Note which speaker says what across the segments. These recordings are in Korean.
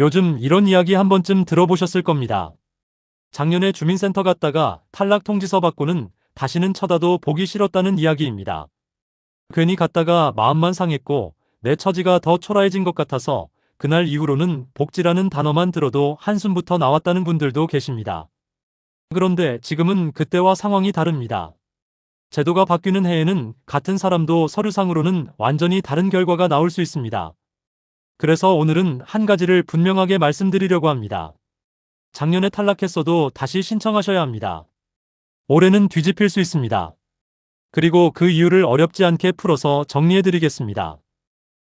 Speaker 1: 요즘 이런 이야기 한 번쯤 들어보셨을 겁니다. 작년에 주민센터 갔다가 탈락 통지서 받고는 다시는 쳐다도 보기 싫었다는 이야기입니다. 괜히 갔다가 마음만 상했고 내 처지가 더 초라해진 것 같아서 그날 이후로는 복지라는 단어만 들어도 한숨부터 나왔다는 분들도 계십니다. 그런데 지금은 그때와 상황이 다릅니다. 제도가 바뀌는 해에는 같은 사람도 서류상으로는 완전히 다른 결과가 나올 수 있습니다. 그래서 오늘은 한 가지를 분명하게 말씀드리려고 합니다. 작년에 탈락했어도 다시 신청하셔야 합니다. 올해는 뒤집힐 수 있습니다. 그리고 그 이유를 어렵지 않게 풀어서 정리해드리겠습니다.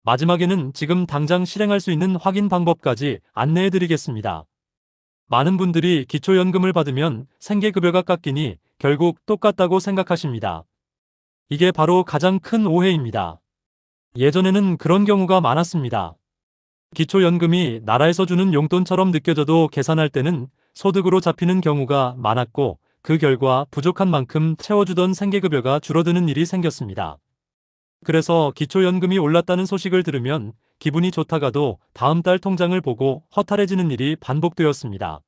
Speaker 1: 마지막에는 지금 당장 실행할 수 있는 확인 방법까지 안내해드리겠습니다. 많은 분들이 기초연금을 받으면 생계급여가 깎이니 결국 똑같다고 생각하십니다. 이게 바로 가장 큰 오해입니다. 예전에는 그런 경우가 많았습니다. 기초연금이 나라에서 주는 용돈처럼 느껴져도 계산할 때는 소득으로 잡히는 경우가 많았고 그 결과 부족한 만큼 채워주던 생계급여가 줄어드는 일이 생겼습니다. 그래서 기초연금이 올랐다는 소식을 들으면 기분이 좋다가도 다음 달 통장을 보고 허탈해지는 일이 반복되었습니다.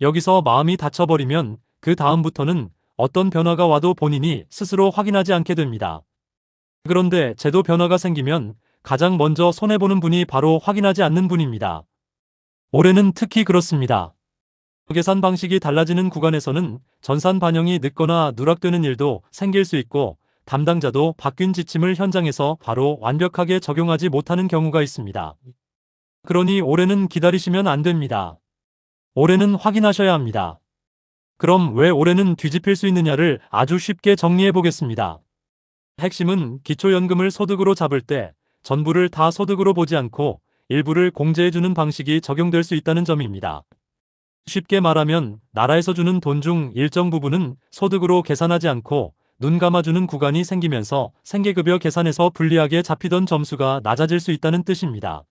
Speaker 1: 여기서 마음이 다쳐버리면 그 다음부터는 어떤 변화가 와도 본인이 스스로 확인하지 않게 됩니다. 그런데 제도 변화가 생기면 가장 먼저 손해보는 분이 바로 확인하지 않는 분입니다. 올해는 특히 그렇습니다. 계산 방식이 달라지는 구간에서는 전산 반영이 늦거나 누락되는 일도 생길 수 있고 담당자도 바뀐 지침을 현장에서 바로 완벽하게 적용하지 못하는 경우가 있습니다. 그러니 올해는 기다리시면 안 됩니다. 올해는 확인하셔야 합니다. 그럼 왜 올해는 뒤집힐 수 있느냐를 아주 쉽게 정리해 보겠습니다. 핵심은 기초연금을 소득으로 잡을 때 전부를 다 소득으로 보지 않고 일부를 공제해주는 방식이 적용될 수 있다는 점입니다. 쉽게 말하면 나라에서 주는 돈 중 일정 부분은 소득으로 계산하지 않고 눈 감아주는 구간이 생기면서 생계급여 계산에서 불리하게 잡히던 점수가 낮아질 수 있다는 뜻입니다.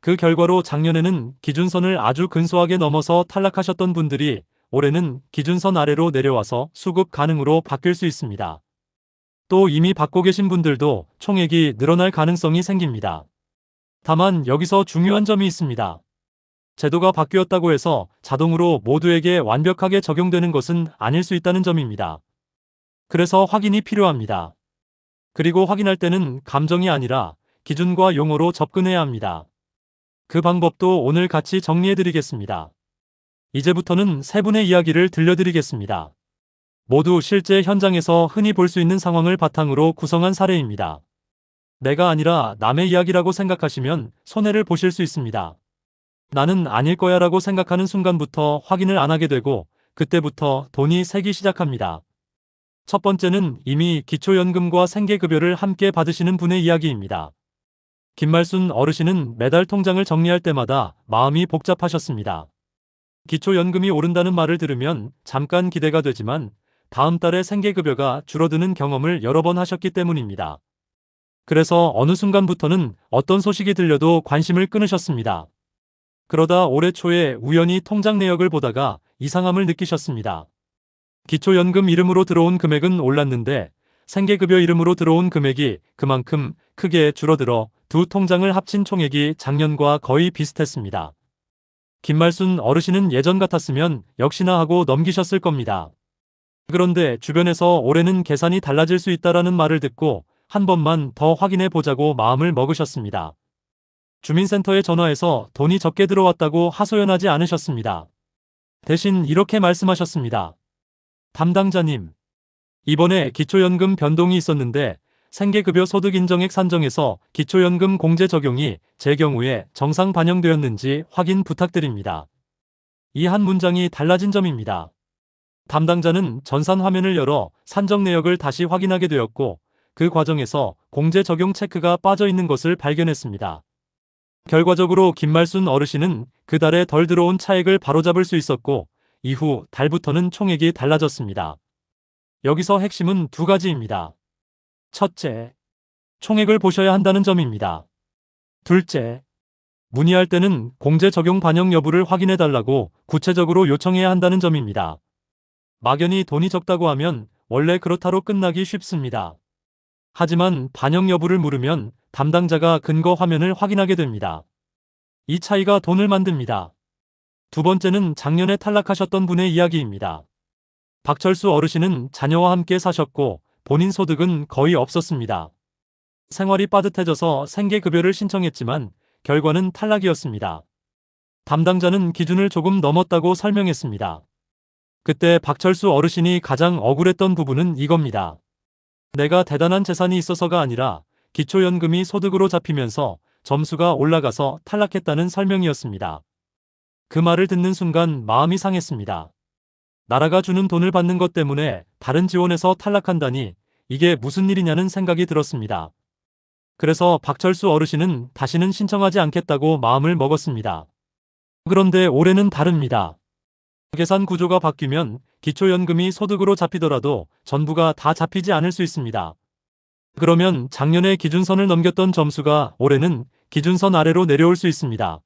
Speaker 1: 그 결과로 작년에는 기준선을 아주 근소하게 넘어서 탈락하셨던 분들이 올해는 기준선 아래로 내려와서 수급 가능으로 바뀔 수 있습니다. 또 이미 받고 계신 분들도 총액이 늘어날 가능성이 생깁니다. 다만 여기서 중요한 점이 있습니다. 제도가 바뀌었다고 해서 자동으로 모두에게 완벽하게 적용되는 것은 아닐 수 있다는 점입니다. 그래서 확인이 필요합니다. 그리고 확인할 때는 감정이 아니라 기준과 용어로 접근해야 합니다. 그 방법도 오늘 같이 정리해드리겠습니다. 이제부터는 세 분의 이야기를 들려드리겠습니다. 모두 실제 현장에서 흔히 볼 수 있는 상황을 바탕으로 구성한 사례입니다. 내가 아니라 남의 이야기라고 생각하시면 손해를 보실 수 있습니다. 나는 아닐 거야 라고 생각하는 순간부터 확인을 안 하게 되고 그때부터 돈이 새기 시작합니다. 첫 번째는 이미 기초연금과 생계급여를 함께 받으시는 분의 이야기입니다. 김말순 어르신은 매달 통장을 정리할 때마다 마음이 복잡하셨습니다. 기초연금이 오른다는 말을 들으면 잠깐 기대가 되지만 다음 달에 생계급여가 줄어드는 경험을 여러 번 하셨기 때문입니다. 그래서 어느 순간부터는 어떤 소식이 들려도 관심을 끊으셨습니다. 그러다 올해 초에 우연히 통장 내역을 보다가 이상함을 느끼셨습니다. 기초연금 이름으로 들어온 금액은 올랐는데 생계급여 이름으로 들어온 금액이 그만큼 크게 줄어들어 두 통장을 합친 총액이 작년과 거의 비슷했습니다. 김말순 어르신은 예전 같았으면 역시나 하고 넘기셨을 겁니다. 그런데 주변에서 올해는 계산이 달라질 수 있다라는 말을 듣고 한 번만 더 확인해 보자고 마음을 먹으셨습니다. 주민센터에 전화해서 돈이 적게 들어왔다고 하소연하지 않으셨습니다. 대신 이렇게 말씀하셨습니다. 담당자님. 이번에 기초연금 변동이 있었는데 생계급여 소득 인정액 산정에서 기초연금 공제 적용이 제 경우에 정상 반영되었는지 확인 부탁드립니다. 이 한 문장이 달라진 점입니다. 담당자는 전산 화면을 열어 산정 내역을 다시 확인하게 되었고 그 과정에서 공제 적용 체크가 빠져 있는 것을 발견했습니다. 결과적으로 김말순 어르신은 그 달에 덜 들어온 차액을 바로잡을 수 있었고 이후 달부터는 총액이 달라졌습니다. 여기서 핵심은 두 가지입니다. 첫째, 총액을 보셔야 한다는 점입니다. 둘째, 문의할 때는 공제 적용 반영 여부를 확인해 달라고 구체적으로 요청해야 한다는 점입니다. 막연히 돈이 적다고 하면 원래 그렇다로 끝나기 쉽습니다. 하지만 반영 여부를 물으면 담당자가 근거 화면을 확인하게 됩니다. 이 차이가 돈을 만듭니다. 두 번째는 작년에 탈락하셨던 분의 이야기입니다. 박철수 어르신은 자녀와 함께 사셨고 본인 소득은 거의 없었습니다. 생활이 빠듯해져서 생계급여를 신청했지만 결과는 탈락이었습니다. 담당자는 기준을 조금 넘었다고 설명했습니다. 그때 박철수 어르신이 가장 억울했던 부분은 이겁니다. 내가 대단한 재산이 있어서가 아니라 기초연금이 소득으로 잡히면서 점수가 올라가서 탈락했다는 설명이었습니다. 그 말을 듣는 순간 마음이 상했습니다. 나라가 주는 돈을 받는 것 때문에 다른 지원에서 탈락한다니 이게 무슨 일이냐는 생각이 들었습니다. 그래서 박철수 어르신은 다시는 신청하지 않겠다고 마음을 먹었습니다. 그런데 올해는 다릅니다. 계산 구조가 바뀌면 기초연금이 소득으로 잡히더라도 전부가 다 잡히지 않을 수 있습니다. 그러면 작년에 기준선을 넘겼던 점수가 올해는 기준선 아래로 내려올 수 있습니다.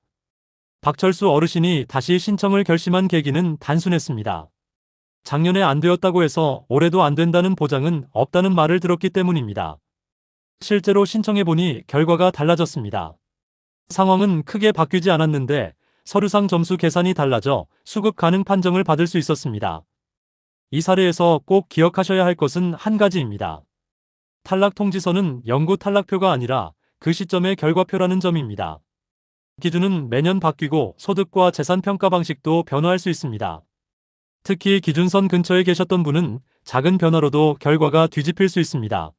Speaker 1: 박철수 어르신이 다시 신청을 결심한 계기는 단순했습니다. 작년에 안 되었다고 해서 올해도 안 된다는 보장은 없다는 말을 들었기 때문입니다. 실제로 신청해보니 결과가 달라졌습니다. 상황은 크게 바뀌지 않았는데 서류상 점수 계산이 달라져 수급 가능 판정을 받을 수 있었습니다. 이 사례에서 꼭 기억하셔야 할 것은 한 가지입니다. 탈락 통지서는 영구 탈락표가 아니라 그 시점의 결과표라는 점입니다. 기준은 매년 바뀌고 소득과 재산 평가 방식도 변화할 수 있습니다. 특히 기준선 근처에 계셨던 분은 작은 변화로도 결과가 뒤집힐 수 있습니다.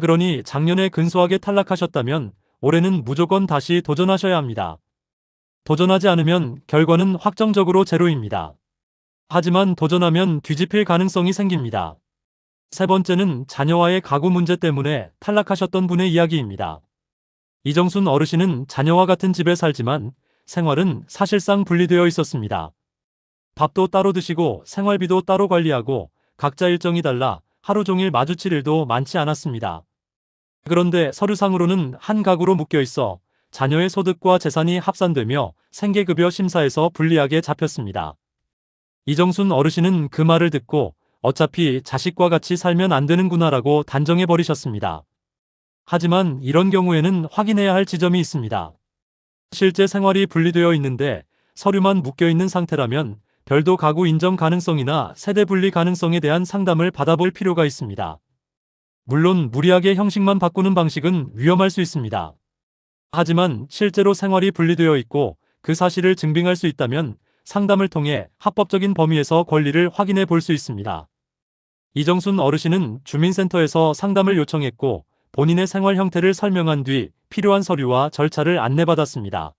Speaker 1: 그러니 작년에 근소하게 탈락하셨다면 올해는 무조건 다시 도전하셔야 합니다. 도전하지 않으면 결과는 확정적으로 제로입니다. 하지만 도전하면 뒤집힐 가능성이 생깁니다. 세 번째는 자녀와의 가구 문제 때문에 탈락하셨던 분의 이야기입니다. 이정순 어르신은 자녀와 같은 집에 살지만 생활은 사실상 분리되어 있었습니다. 밥도 따로 드시고 생활비도 따로 관리하고 각자 일정이 달라 하루 종일 마주칠 일도 많지 않았습니다. 그런데 서류상으로는 한 가구로 묶여 있어 자녀의 소득과 재산이 합산되며 생계급여 심사에서 불리하게 잡혔습니다. 이정순 어르신은 그 말을 듣고 어차피 자식과 같이 살면 안 되는구나라고 단정해 버리셨습니다. 하지만 이런 경우에는 확인해야 할 지점이 있습니다. 실제 생활이 분리되어 있는데 서류만 묶여 있는 상태라면 별도 가구 인정 가능성이나 세대 분리 가능성에 대한 상담을 받아볼 필요가 있습니다. 물론 무리하게 형식만 바꾸는 방식은 위험할 수 있습니다. 하지만 실제로 생활이 분리되어 있고 그 사실을 증빙할 수 있다면 상담을 통해 합법적인 범위에서 권리를 확인해 볼 수 있습니다. 이정순 어르신은 주민센터에서 상담을 요청했고 본인의 생활 형태를 설명한 뒤 필요한 서류와 절차를 안내받았습니다.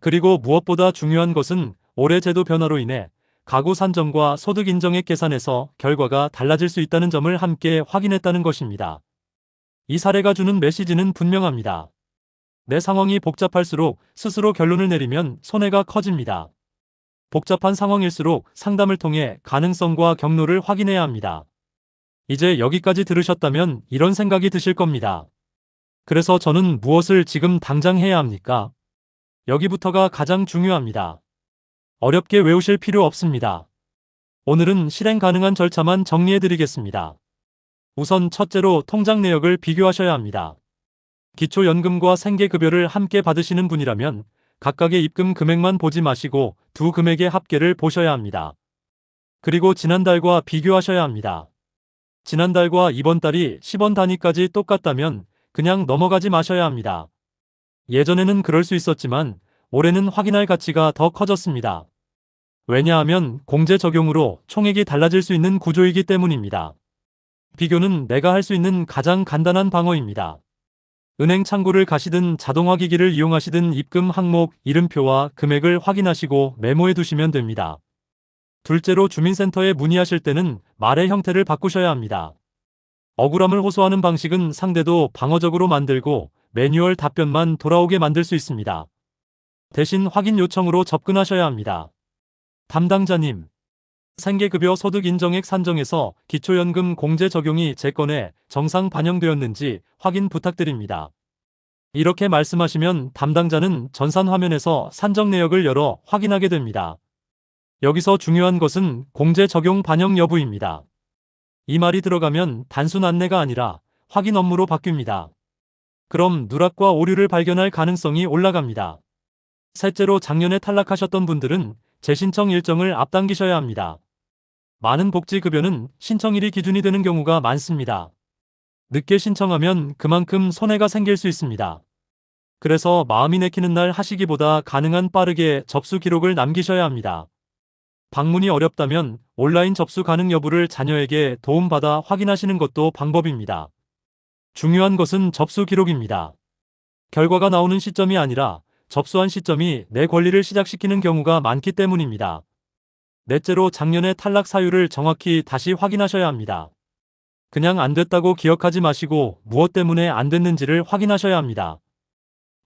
Speaker 1: 그리고 무엇보다 중요한 것은 올해 제도 변화로 인해 가구 산정과 소득 인정액 계산에서 결과가 달라질 수 있다는 점을 함께 확인했다는 것입니다. 이 사례가 주는 메시지는 분명합니다. 내 상황이 복잡할수록 스스로 결론을 내리면 손해가 커집니다. 복잡한 상황일수록 상담을 통해 가능성과 경로를 확인해야 합니다. 이제 여기까지 들으셨다면 이런 생각이 드실 겁니다. 그래서 저는 무엇을 지금 당장 해야 합니까? 여기부터가 가장 중요합니다. 어렵게 외우실 필요 없습니다. 오늘은 실행 가능한 절차만 정리해 드리겠습니다. 우선 첫째로 통장 내역을 비교하셔야 합니다. 기초연금과 생계급여를 함께 받으시는 분이라면 각각의 입금 금액만 보지 마시고 두 금액의 합계를 보셔야 합니다. 그리고 지난달과 비교하셔야 합니다. 지난달과 이번 달이 10원 단위까지 똑같다면 그냥 넘어가지 마셔야 합니다. 예전에는 그럴 수 있었지만 올해는 확인할 가치가 더 커졌습니다. 왜냐하면 공제 적용으로 총액이 달라질 수 있는 구조이기 때문입니다. 비교는 내가 할 수 있는 가장 간단한 방어입니다. 은행 창구를 가시든 자동화 기기를 이용하시든 입금 항목, 이름표와 금액을 확인하시고 메모해 두시면 됩니다. 둘째로 주민센터에 문의하실 때는 말의 형태를 바꾸셔야 합니다. 억울함을 호소하는 방식은 상대도 방어적으로 만들고 매뉴얼 답변만 돌아오게 만들 수 있습니다. 대신 확인 요청으로 접근하셔야 합니다. 담당자님. 생계급여 소득 인정액 산정에서 기초연금 공제 적용이 제 건에 정상 반영되었는지 확인 부탁드립니다. 이렇게 말씀하시면 담당자는 전산 화면에서 산정 내역을 열어 확인하게 됩니다. 여기서 중요한 것은 공제 적용 반영 여부입니다. 이 말이 들어가면 단순 안내가 아니라 확인 업무로 바뀝니다. 그럼 누락과 오류를 발견할 가능성이 올라갑니다. 셋째로 작년에 탈락하셨던 분들은 재신청 일정을 앞당기셔야 합니다. 많은 복지급여는 신청일이 기준이 되는 경우가 많습니다. 늦게 신청하면 그만큼 손해가 생길 수 있습니다. 그래서 마음이 내키는 날 하시기보다 가능한 빠르게 접수 기록을 남기셔야 합니다. 방문이 어렵다면 온라인 접수 가능 여부를 자녀에게 도움받아 확인하시는 것도 방법입니다. 중요한 것은 접수 기록입니다. 결과가 나오는 시점이 아니라 접수한 시점이 내 권리를 시작시키는 경우가 많기 때문입니다. 넷째로 작년의 탈락 사유를 정확히 다시 확인하셔야 합니다. 그냥 안 됐다고 기억하지 마시고 무엇 때문에 안 됐는지를 확인하셔야 합니다.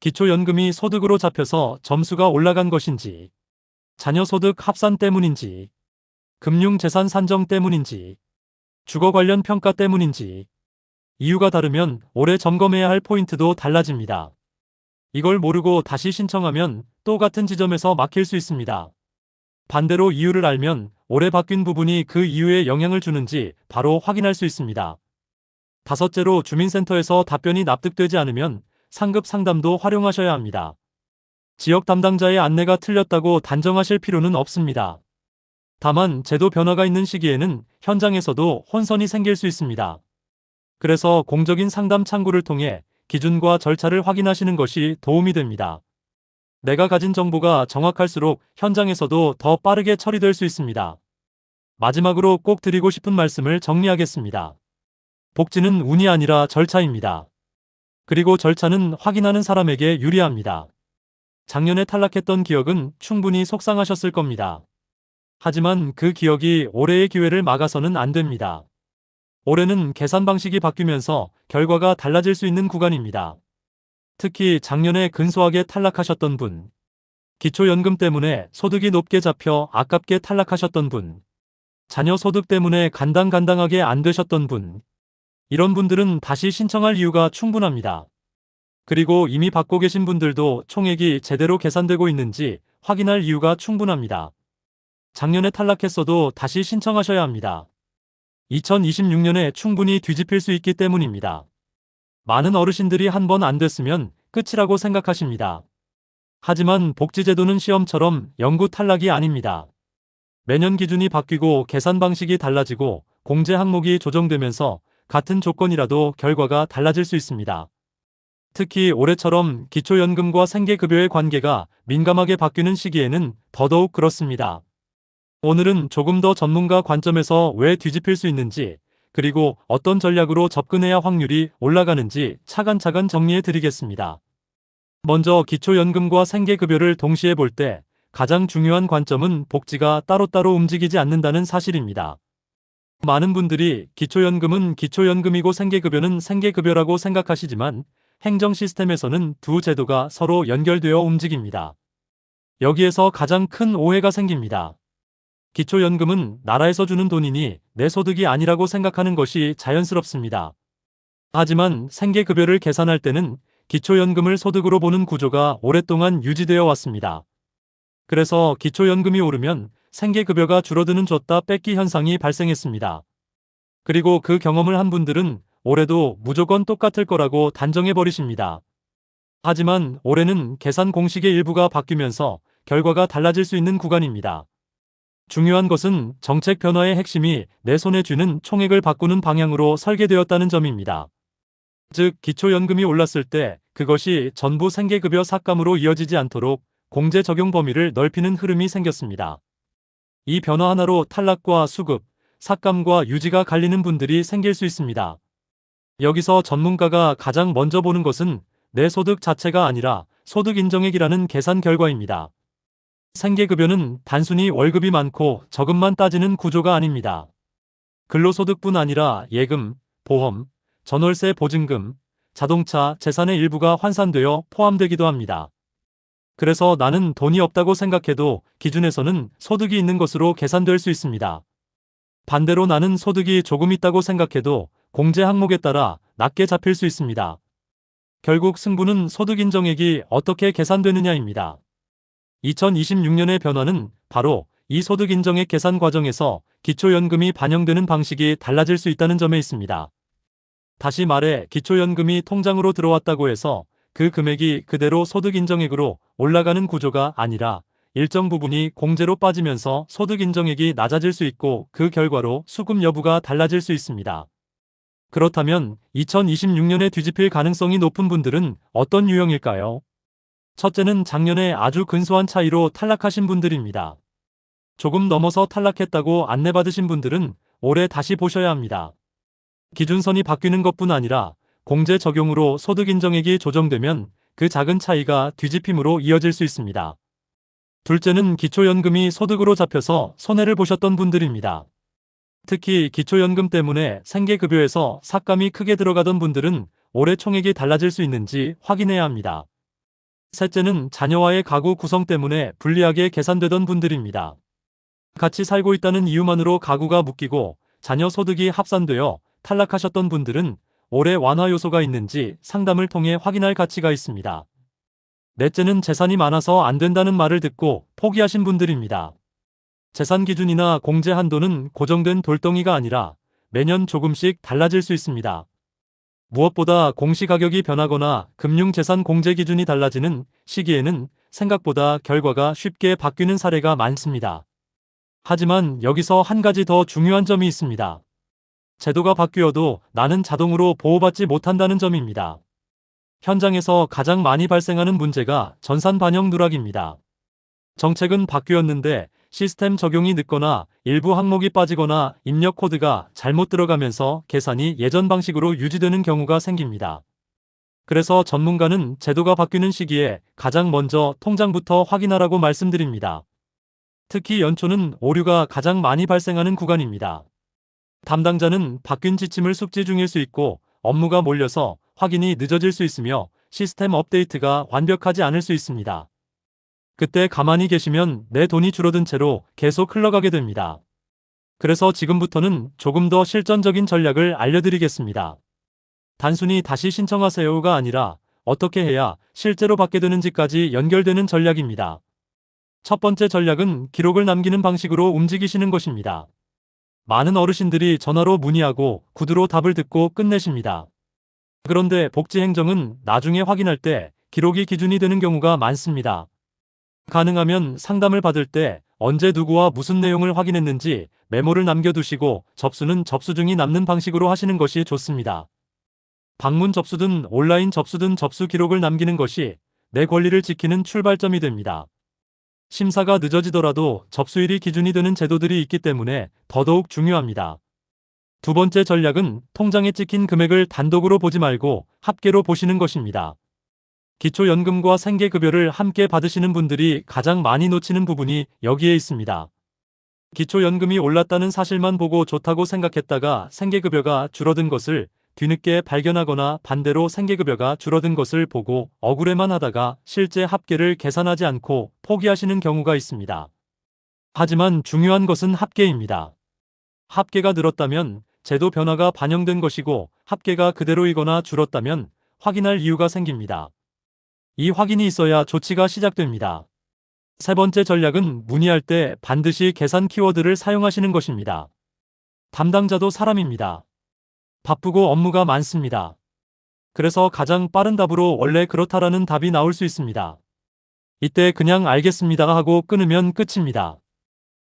Speaker 1: 기초연금이 소득으로 잡혀서 점수가 올라간 것인지, 자녀 소득 합산 때문인지, 금융재산 산정 때문인지, 주거 관련 평가 때문인지, 이유가 다르면 올해 점검해야 할 포인트도 달라집니다. 이걸 모르고 다시 신청하면 또 같은 지점에서 막힐 수 있습니다. 반대로 이유를 알면 올해 바뀐 부분이 그 이유에 영향을 주는지 바로 확인할 수 있습니다. 다섯째로 주민센터에서 답변이 납득되지 않으면 상급 상담도 활용하셔야 합니다. 지역 담당자의 안내가 틀렸다고 단정하실 필요는 없습니다. 다만 제도 변화가 있는 시기에는 현장에서도 혼선이 생길 수 있습니다. 그래서 공적인 상담 창구를 통해 기준과 절차를 확인하시는 것이 도움이 됩니다. 내가 가진 정보가 정확할수록 현장에서도 더 빠르게 처리될 수 있습니다. 마지막으로 꼭 드리고 싶은 말씀을 정리하겠습니다. 복지는 운이 아니라 절차입니다. 그리고 절차는 확인하는 사람에게 유리합니다. 작년에 탈락했던 기억은 충분히 속상하셨을 겁니다. 하지만 그 기억이 올해의 기회를 막아서는 안 됩니다. 올해는 계산 방식이 바뀌면서 결과가 달라질 수 있는 구간입니다. 특히 작년에 근소하게 탈락하셨던 분, 기초연금 때문에 소득이 높게 잡혀 아깝게 탈락하셨던 분, 자녀 소득 때문에 간당간당하게 안 되셨던 분, 이런 분들은 다시 신청할 이유가 충분합니다. 그리고 이미 받고 계신 분들도 총액이 제대로 계산되고 있는지 확인할 이유가 충분합니다. 작년에 탈락했어도 다시 신청하셔야 합니다. 2026년에 충분히 뒤집힐 수 있기 때문입니다. 많은 어르신들이 한 번 안 됐으면 끝이라고 생각하십니다. 하지만 복지제도는 시험처럼 영구 탈락이 아닙니다. 매년 기준이 바뀌고 계산 방식이 달라지고 공제 항목이 조정되면서 같은 조건이라도 결과가 달라질 수 있습니다. 특히 올해처럼 기초연금과 생계급여의 관계가 민감하게 바뀌는 시기에는 더더욱 그렇습니다. 오늘은 조금 더 전문가 관점에서 왜 뒤집힐 수 있는지 그리고 어떤 전략으로 접근해야 확률이 올라가는지 차근차근 정리해 드리겠습니다. 먼저 기초연금과 생계급여를 동시에 볼 때 가장 중요한 관점은 복지가 따로따로 움직이지 않는다는 사실입니다. 많은 분들이 기초연금은 기초연금이고 생계급여는 생계급여라고 생각하시지만 행정 시스템에서는 두 제도가 서로 연결되어 움직입니다. 여기에서 가장 큰 오해가 생깁니다. 기초연금은 나라에서 주는 돈이니 내 소득이 아니라고 생각하는 것이 자연스럽습니다. 하지만 생계급여를 계산할 때는 기초연금을 소득으로 보는 구조가 오랫동안 유지되어 왔습니다. 그래서 기초연금이 오르면 생계급여가 줄어드는 줬다 뺏기 현상이 발생했습니다. 그리고 그 경험을 한 분들은 올해도 무조건 똑같을 거라고 단정해버리십니다. 하지만 올해는 계산 공식의 일부가 바뀌면서 결과가 달라질 수 있는 구간입니다. 중요한 것은 정책 변화의 핵심이 내 손에 쥐는 총액을 바꾸는 방향으로 설계되었다는 점입니다. 즉, 기초연금이 올랐을 때 그것이 전부 생계급여 삭감으로 이어지지 않도록 공제 적용 범위를 넓히는 흐름이 생겼습니다. 이 변화 하나로 탈락과 수급, 삭감과 유지가 갈리는 분들이 생길 수 있습니다. 여기서 전문가가 가장 먼저 보는 것은 내 소득 자체가 아니라 소득 인정액이라는 계산 결과입니다. 생계급여는 단순히 월급이 많고 적금만 따지는 구조가 아닙니다. 근로소득뿐 아니라 예금, 보험, 전월세 보증금, 자동차, 재산의 일부가 환산되어 포함되기도 합니다. 그래서 나는 돈이 없다고 생각해도 기준에서는 소득이 있는 것으로 계산될 수 있습니다. 반대로 나는 소득이 조금 있다고 생각해도 공제 항목에 따라 낮게 잡힐 수 있습니다. 결국 승부는 소득 인정액이 어떻게 계산되느냐입니다. 2026년의 변화는 바로 이 소득 인정액 계산 과정에서 기초연금이 반영되는 방식이 달라질 수 있다는 점에 있습니다. 다시 말해 기초연금이 통장으로 들어왔다고 해서 그 금액이 그대로 소득 인정액으로 올라가는 구조가 아니라 일정 부분이 공제로 빠지면서 소득 인정액이 낮아질 수 있고 그 결과로 수급 여부가 달라질 수 있습니다. 그렇다면 2026년에 뒤집힐 가능성이 높은 분들은 어떤 유형일까요? 첫째는 작년에 아주 근소한 차이로 탈락하신 분들입니다. 조금 넘어서 탈락했다고 안내받으신 분들은 올해 다시 보셔야 합니다. 기준선이 바뀌는 것뿐 아니라 공제 적용으로 소득 인정액이 조정되면 그 작은 차이가 뒤집힘으로 이어질 수 있습니다. 둘째는 기초연금이 소득으로 잡혀서 손해를 보셨던 분들입니다. 특히 기초연금 때문에 생계급여에서 삭감이 크게 들어가던 분들은 올해 총액이 달라질 수 있는지 확인해야 합니다. 셋째는 자녀와의 가구 구성 때문에 불리하게 계산되던 분들입니다. 같이 살고 있다는 이유만으로 가구가 묶이고 자녀 소득이 합산되어 탈락하셨던 분들은 올해 완화 요소가 있는지 상담을 통해 확인할 가치가 있습니다. 넷째는 재산이 많아서 안 된다는 말을 듣고 포기하신 분들입니다. 재산 기준이나 공제 한도는 고정된 돌덩이가 아니라 매년 조금씩 달라질 수 있습니다. 무엇보다 공시가격이 변하거나 금융재산 공제 기준이 달라지는 시기에는 생각보다 결과가 쉽게 바뀌는 사례가 많습니다. 하지만 여기서 한 가지 더 중요한 점이 있습니다. 제도가 바뀌어도 나는 자동으로 보호받지 못한다는 점입니다. 현장에서 가장 많이 발생하는 문제가 전산 반영 누락입니다. 정책은 바뀌었는데 시스템 적용이 늦거나 일부 항목이 빠지거나 입력 코드가 잘못 들어가면서 계산이 예전 방식으로 유지되는 경우가 생깁니다. 그래서 전문가는 제도가 바뀌는 시기에 가장 먼저 통장부터 확인하라고 말씀드립니다. 특히 연초는 오류가 가장 많이 발생하는 구간입니다. 담당자는 바뀐 지침을 숙지 중일 수 있고 업무가 몰려서 확인이 늦어질 수 있으며 시스템 업데이트가 완벽하지 않을 수 있습니다. 그때 가만히 계시면 내 돈이 줄어든 채로 계속 흘러가게 됩니다. 그래서 지금부터는 조금 더 실전적인 전략을 알려드리겠습니다. 단순히 다시 신청하세요가 아니라 어떻게 해야 실제로 받게 되는지까지 연결되는 전략입니다. 첫 번째 전략은 기록을 남기는 방식으로 움직이시는 것입니다. 많은 어르신들이 전화로 문의하고 구두로 답을 듣고 끝내십니다. 그런데 복지행정은 나중에 확인할 때 기록이 기준이 되는 경우가 많습니다. 가능하면 상담을 받을 때 언제 누구와 무슨 내용을 확인했는지 메모를 남겨두시고 접수는 접수증이 남는 방식으로 하시는 것이 좋습니다. 방문 접수든 온라인 접수든 접수 기록을 남기는 것이 내 권리를 지키는 출발점이 됩니다. 심사가 늦어지더라도 접수일이 기준이 되는 제도들이 있기 때문에 더더욱 중요합니다. 두 번째 전략은 통장에 찍힌 금액을 단독으로 보지 말고 합계로 보시는 것입니다. 기초연금과 생계급여를 함께 받으시는 분들이 가장 많이 놓치는 부분이 여기에 있습니다. 기초연금이 올랐다는 사실만 보고 좋다고 생각했다가 생계급여가 줄어든 것을 뒤늦게 발견하거나 반대로 생계급여가 줄어든 것을 보고 억울해만 하다가 실제 합계를 계산하지 않고 포기하시는 경우가 있습니다. 하지만 중요한 것은 합계입니다. 합계가 늘었다면 제도 변화가 반영된 것이고 합계가 그대로이거나 줄었다면 확인할 이유가 생깁니다. 이 확인이 있어야 조치가 시작됩니다. 세 번째 전략은 문의할 때 반드시 계산 키워드를 사용하시는 것입니다. 담당자도 사람입니다. 바쁘고 업무가 많습니다. 그래서 가장 빠른 답으로 원래 그렇다라는 답이 나올 수 있습니다. 이때 그냥 알겠습니다 하고 끊으면 끝입니다.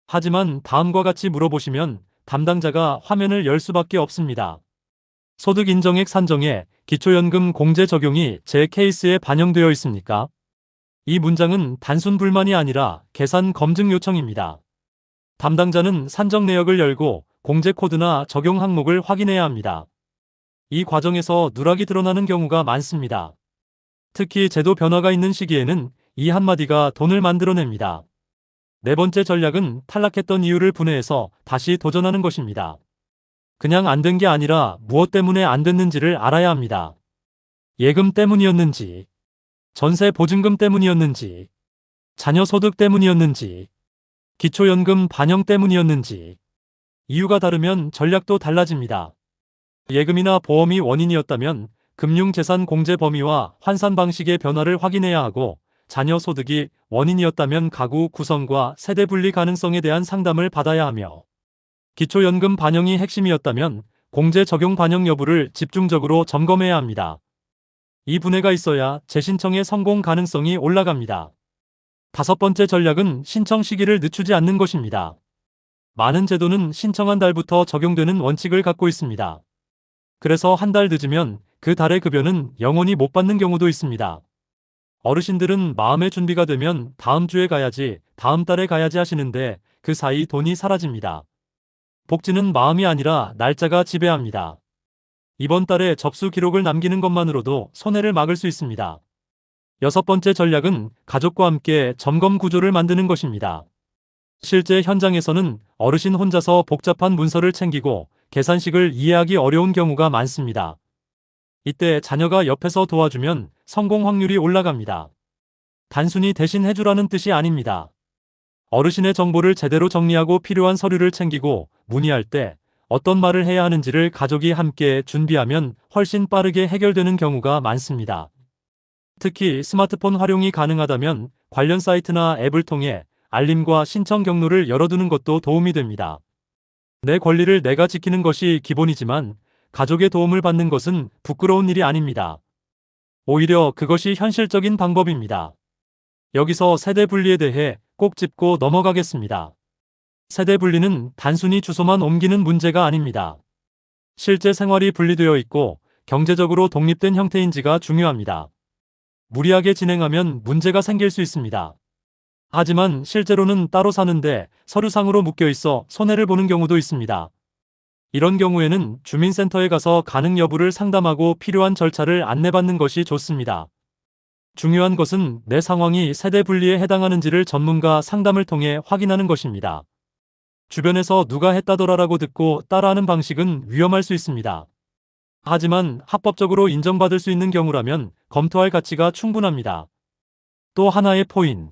Speaker 1: 하지만 다음과 같이 물어보시면 담당자가 화면을 열 수밖에 없습니다. 소득 인정액 산정에 기초연금 공제 적용이 제 케이스에 반영되어 있습니까? 이 문장은 단순 불만이 아니라 계산 검증 요청입니다. 담당자는 산정 내역을 열고 공제 코드나 적용 항목을 확인해야 합니다. 이 과정에서 누락이 드러나는 경우가 많습니다. 특히 제도 변화가 있는 시기에는 이 한마디가 돈을 만들어냅니다. 네 번째 전략은 탈락했던 이유를 분해해서 다시 도전하는 것입니다. 그냥 안 된 게 아니라 무엇 때문에 안 됐는지를 알아야 합니다. 예금 때문이었는지, 전세 보증금 때문이었는지, 자녀 소득 때문이었는지, 기초연금 반영 때문이었는지, 이유가 다르면 전략도 달라집니다. 예금이나 보험이 원인이었다면 금융재산 공제 범위와 환산 방식의 변화를 확인해야 하고 자녀 소득이 원인이었다면 가구 구성과 세대 분리 가능성에 대한 상담을 받아야 하며 기초연금 반영이 핵심이었다면 공제 적용 반영 여부를 집중적으로 점검해야 합니다. 이 분해가 있어야 재신청의 성공 가능성이 올라갑니다. 다섯 번째 전략은 신청 시기를 늦추지 않는 것입니다. 많은 제도는 신청한 달부터 적용되는 원칙을 갖고 있습니다. 그래서 한 달 늦으면 그 달의 급여는 영원히 못 받는 경우도 있습니다. 어르신들은 마음의 준비가 되면 다음 주에 가야지, 다음 달에 가야지 하시는데 그 사이 돈이 사라집니다. 복지는 마음이 아니라 날짜가 지배합니다. 이번 달에 접수 기록을 남기는 것만으로도 손해를 막을 수 있습니다. 여섯 번째 전략은 가족과 함께 점검 구조를 만드는 것입니다. 실제 현장에서는 어르신 혼자서 복잡한 문서를 챙기고 계산식을 이해하기 어려운 경우가 많습니다. 이때 자녀가 옆에서 도와주면 성공 확률이 올라갑니다. 단순히 대신 해주라는 뜻이 아닙니다. 어르신의 정보를 제대로 정리하고 필요한 서류를 챙기고 문의할 때 어떤 말을 해야 하는지를 가족이 함께 준비하면 훨씬 빠르게 해결되는 경우가 많습니다. 특히 스마트폰 활용이 가능하다면 관련 사이트나 앱을 통해 알림과 신청 경로를 열어두는 것도 도움이 됩니다. 내 권리를 내가 지키는 것이 기본이지만 가족의 도움을 받는 것은 부끄러운 일이 아닙니다. 오히려 그것이 현실적인 방법입니다. 여기서 세대 분리에 대해 꼭 짚고 넘어가겠습니다. 세대 분리는 단순히 주소만 옮기는 문제가 아닙니다. 실제 생활이 분리되어 있고 경제적으로 독립된 형태인지가 중요합니다. 무리하게 진행하면 문제가 생길 수 있습니다. 하지만 실제로는 따로 사는데 서류상으로 묶여 있어 손해를 보는 경우도 있습니다. 이런 경우에는 주민센터에 가서 가능 여부를 상담하고 필요한 절차를 안내받는 것이 좋습니다. 중요한 것은 내 상황이 세대 분리에 해당하는지를 전문가 상담을 통해 확인하는 것입니다. 주변에서 누가 했다더라라고 듣고 따라하는 방식은 위험할 수 있습니다. 하지만 합법적으로 인정받을 수 있는 경우라면 검토할 가치가 충분합니다. 또 하나의 포인.